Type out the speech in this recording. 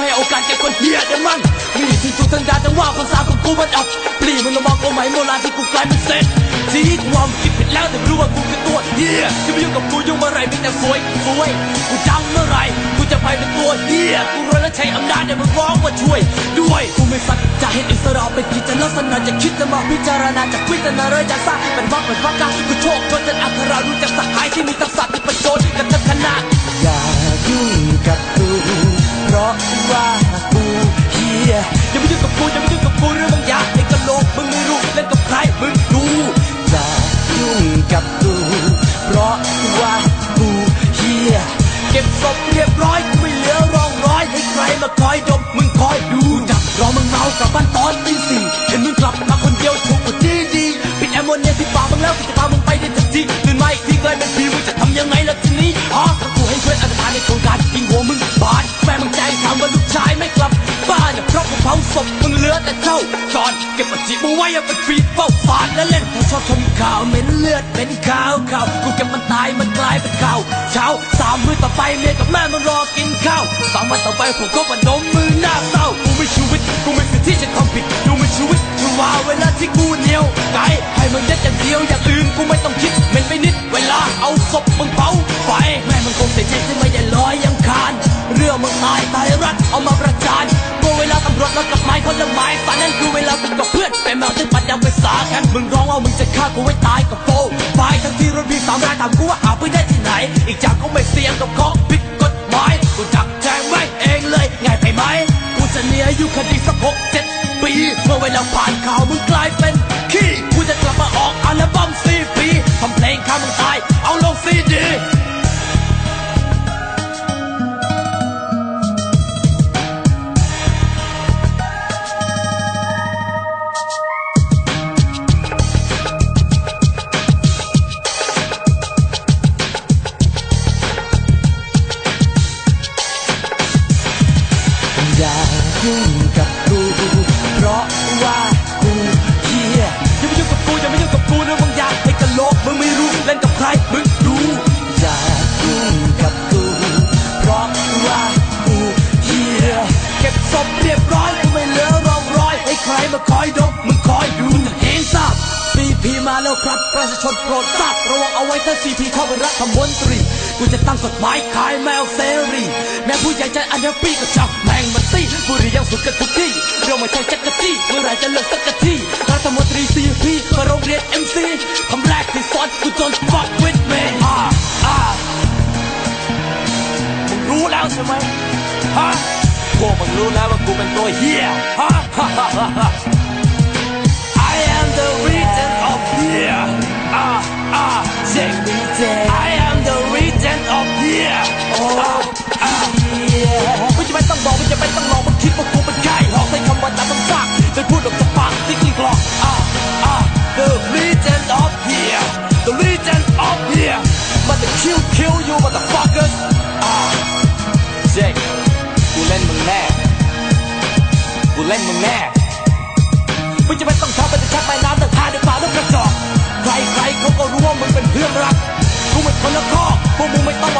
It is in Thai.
ไม่ให้โอกาสแก่คนเหี้ยเดี๋ยมัน มีที่สุดทางการจังว่าภาษาของกูมันอับปลีมันระวังเอาไหมโบราที่กูกลายเป็นเศษทีกูว่ามึงคิดผิดแล้วแต่รู้ว่ากูคือตัวเหี้ยจะมายุ่งกับกูยุ่งเมื่อไรมีแต่สวยสวยกูจังเมื่อไรกูจะไปเป็นตัวเหี้ยกูรวยและใช้อำนาจเนี่ยมันร้องว่าช่วย ด้วยกูไม่สัตย์จะเห็นอิสระเป็นกิจลักษณะจะคิดจะมาพิจารณาจะคุยแต่นาเรยจะสร้างเป็นวักเป็นวักกะกูโชคชนจนอัครารู้จักสหายที่มีทักษะ กับกูอย่ามายุ่งกับกูเรื่องบางอย่างไอ้กะโหลกมึงไม่รู้เล่นกับใครมึงดูอย่ายุ่งกับกูเพราะว่ากูเฮียเก็บศพเรียบร้อยกูไม่เหลือร่องรอยให้ใครมาคอยดมมึงคอยดูจับรอมึงเมากลับบ้านตอนตีสี่เห็นมึงกลับมาคนเดียวถูกกว่าดีดีปิดแอมโมเนียที่ปากมึงแล้วกูจะพามึงไปได้ทันทีตื่นมาอีกทีกลายเป็นผีมึงจะทำยังไงล่ะทีนี้ฮะถ้ากูให้ช่วยอันตรายในโครงการยิงหัวมึงบาดแม่มึงใจถาว่าลูกชายไม่กลับ ศพมึงเหลือแต่เจ้าจอนเก็บปฏิมาไว้เอาเป็นปีเฝ้าฟาดและเล่นถ้าชอบชมข่าวเหม็นเลือดเป็นขาวข่าวกูเก็บมันตายมันกลายเป็นข่าวเช้าสามมื้อต่อไปเมียกับแม่มันรอกินข้าวสามวันต่อไปผมก็มาดมมือหน้าเศร้ากูไม่ชีวิตกูไม่สิทธิ์ที่จะทำผิดกูไม่ชีวิตกูว่าเวลาที่กูเหนียวไกลให้มึงยัดอย่างเดียวอย่างอื่นกูไม่ต้องคิดเหม็นไปนิดเวลาเอาศพมึงเผาไฟแม่มึงคงเสียใจที่ไม่ได้ลอยยังคานเรื่องมึงตายตายรักเอามาประ มื่อเวลาตำรวกับไม้คนละไม้สารนั้นคือเวลากูกับเพื่อนไปเมาถึงปัดยังไปสาแค่มึงร้องว่ามึงจะฆ่ากูไว้ตายกับโฟไฟทั้งที่รถพี่สามรายถามกูว่าหาไปได้ที่ไหน อีกจากก็ไม่เสี่ยงกับของผิดกฎหมายกูจับแจงไว้เองเลยง่ายไปไหมกูจะหนีอายุคดีสักหกเจ็ดปีเมื่อเวลาผ่านข่าวมึงกลายเป็นขี้กูจะกลับมาออกอัลบั้มซีปีทำเพลงฆ่ามึงตายเอาลงซีดี อย่ายุ่งกับกูเพราะว่ากูเฮียอย่ามายุ่งกับกูอย่ามายุ่งกับกูเรื่องบางอย่างไอ้กะโหลกมึงไม่รู้เล่นกับใครมึงดูอย่ายุ่งกับกูเพราะว่ากูเฮียเก็บศพเรียบร้อยกูไม่เหลือร่องรอยให้ใครมาคอยดมมึงคอยดูจะเห็นทราบซีพีมาแล้วครับประชาชนโปรดทราบระวังเอาไว้ถ้าซีพีเข้าเป็นรัฐมนตรีกูจะตั้งกฎหมายขายแมวเสรีแม้ผู้ใหญ่ใจอันเดอร์ปีก็จับ แมงมันตีบุหรี่ยังสุดกันทุกที่เรื่องไม่ใช่จักรจี้เมื่อไหรจะเลิกสักทีรัฐมนตรีซีพีมาโรงเรียนเอ็มซีคำแรกที่สอนกูจน fuck with me อ่าอ่ามึงรู้แล้วใช่ไหมฮะพวกมึงรู้แล้วว่ากูเป็นตัวเฮียฮะ I am the regent of here อ่าอ่าเช็ค I am the regent of here อ่ เล่นมึงแน่มึงจะไม่ต้องทำเป็นชักไม้น้ำแต่ทาด้วยปากด้วยกระจอกใครๆเขาก็รู้ว่ามึงเป็นเพื่อนรักกูเป็นคนละครอพวกมึงไม่ต้อง